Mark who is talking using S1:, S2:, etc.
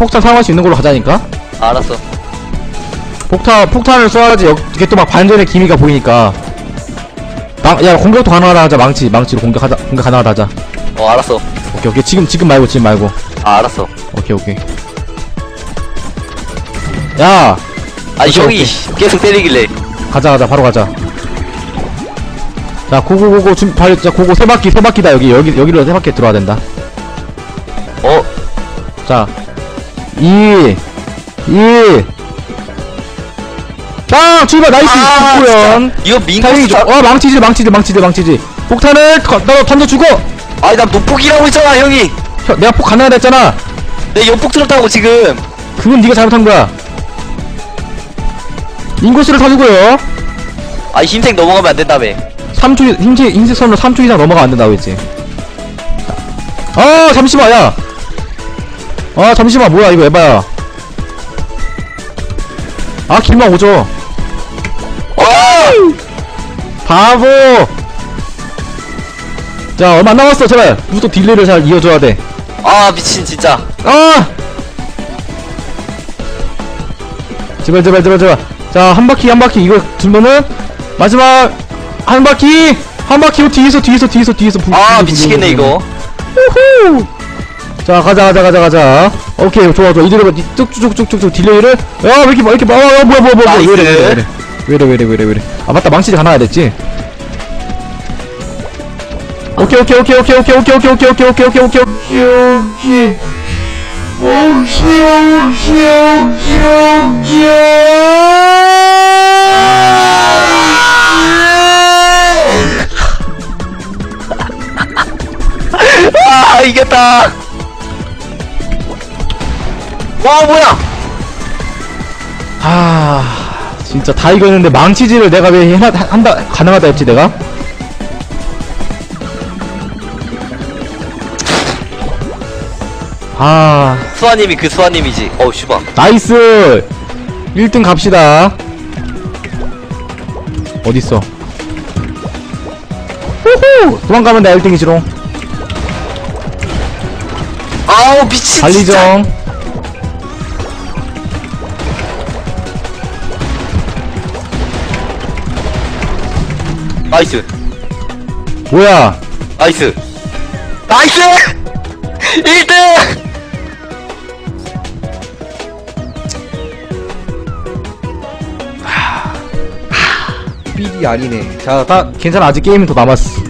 S1: 폭탄 사용할 수 있는 걸로 가자니까?
S2: 알았어.
S1: 폭탄 폭탄을 쏴야지 여- 이게 또 막 반전의 기미가 보이니까. 망, 야 공격도 가능하다 하자 망치 망치로 공격하자 공격 가능하다 하자.
S2: 어, 알았어.
S1: 오케이 오케이. 지금 지금 말고 지금 말고.
S2: 아, 알았어.
S1: 오케이 오케이. 야!
S2: 아니,
S1: 오케이,
S2: 형이
S1: 오케이.
S2: 계속 때리길래.
S1: 가자 가자 바로 가자. 자 고고 고고 준 발, 자 고고 세 바퀴 세 바퀴다 여기. 여기 여기로 세 바퀴 들어와야 된다.
S2: 어,
S1: 자 2 2 딱! 출발. 나이스.
S2: 아, 이거
S1: 좋아
S2: 자...
S1: 어 망치지 망치지 망치지 망치지. 폭탄을 거- 너 던져주고.
S2: 아니, 나 노폭이라고 했잖아, 형이.
S1: 혀, 내가 폭 가능하다 했잖아.
S2: 내 연폭 들었다고, 지금.
S1: 그건 네가 잘못한 거야. 인코스를 타주고요.
S2: 아, 흰색 넘어가면 안 된다며.
S1: 3초 흰색 흰색 선으로 3초 이상 넘어가면 안 된다고 했지. 아 잠시만 야 아 잠시만 뭐야 이거 에바야 아 길만 오죠
S2: 어!
S1: 바보 자 얼마 안 남았어 제발 무도 딜레이를 잘 이어줘야 돼
S2: 아, 미친, 진짜.
S1: 아! 제발 제발 제발 제발 자 한 바퀴 한 바퀴 이거 들면은 마지막 한 바퀴 한 바퀴 뒤에서 뒤에서 뒤에서 뒤에서 부-
S2: 아, 미치겠네,
S1: 부-
S2: 이거.
S1: 우후 자 가자 가자 가자 가자 오케이 좋아 좋아 이대로 쭉쭉쭉쭉쭉 딜레이를 야왜 이렇게 왜 이렇게 막- 아 뭐야 뭐야 뭐야. 왜이래 왜이래 왜이래 왜이래 왜이래 왜이래 아 맞다 망치지 가나야 됐지 오케이 오케이 오케이 오케이 오케이 오케이 오케이 오케이 오케이 오케이 오케이 오케이 오케이
S2: 아, 이겼다. 와, 뭐야.
S1: 아 진짜 다 이겼는데 망치질을 내가 왜 해나 한다 가능하다 했지 내가 아
S2: 수아님이 그 수아님이지. 어우, 슈바.
S1: 나이스 1등 갑시다 어딨어 후후 도망가면 나 1등이지롱
S2: 아우, 미친. 진짜.
S1: 관리정
S2: 나이스.
S1: 뭐야?
S2: 나이스. 나이스! 1등
S1: 삘이 아니네. 자 다 괜찮아. 아직 게임은 더 남았어.